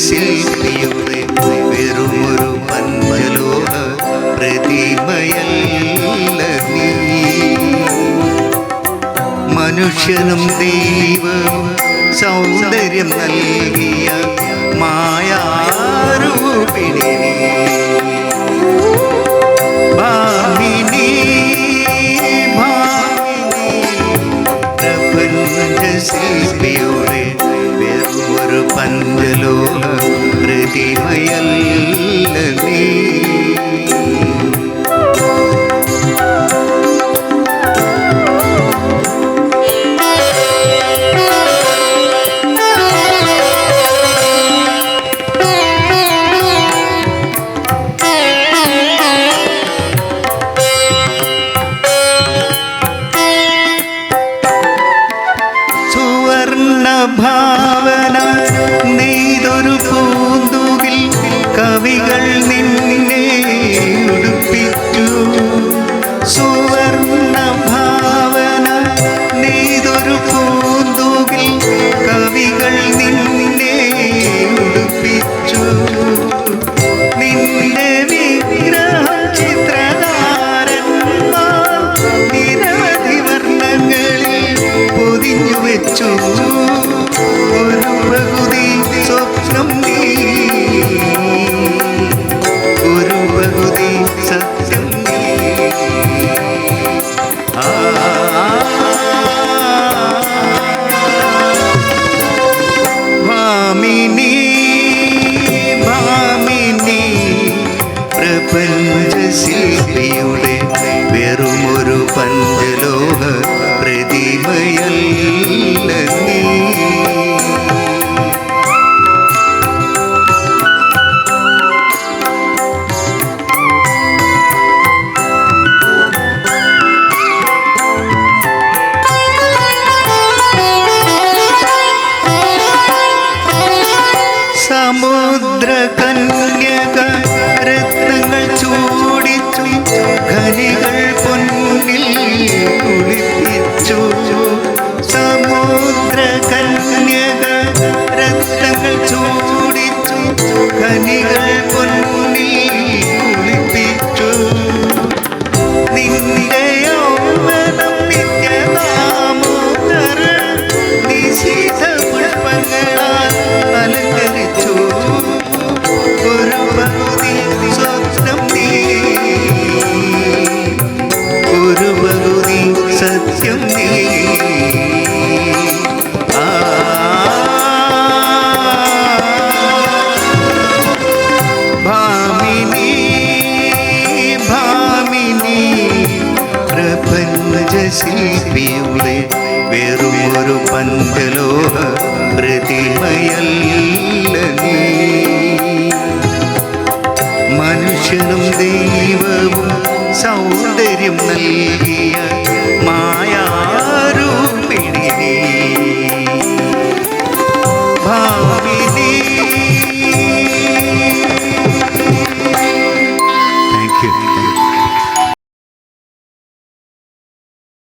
പ്രപഞ്ചശില്പിയുടെ വെറുമൊരു പഞ്ചലോഹ പ്രതിമയല്ല നീ മനുഷ്യനും ദൈവവും സൗന്ദര്യം നൽകിയ മായാരൂപിണി. ഭാമിനി, പ്രപഞ്ചശില്പിയുടെ വെറുമൊരു പഞ്ചലോഹ പ്രതിമയല്ല നീ ഭാവന you. കന്യക രത്നങ്ങൾ ചൂടിച്ചു ഖനികൾ പൊന്നിൽ കുളിപ്പിച്ചു. സമുദ്ര കന്യക രത്നങ്ങൾ ചൂടിച്ചു ഖനികൾ പൊന്നിൽ കുളിപ്പിച്ചു. നിന്റെ ഒരു പകുതി സത്യം നീ. ഭാമിനി ഭാമിനി പ്രപഞ്ചശില്പിയുടെ പ്രതിമയല്ല നീ. മനുഷ്യനും ദൈവവും സൗന്ദര്യം നൽകിയ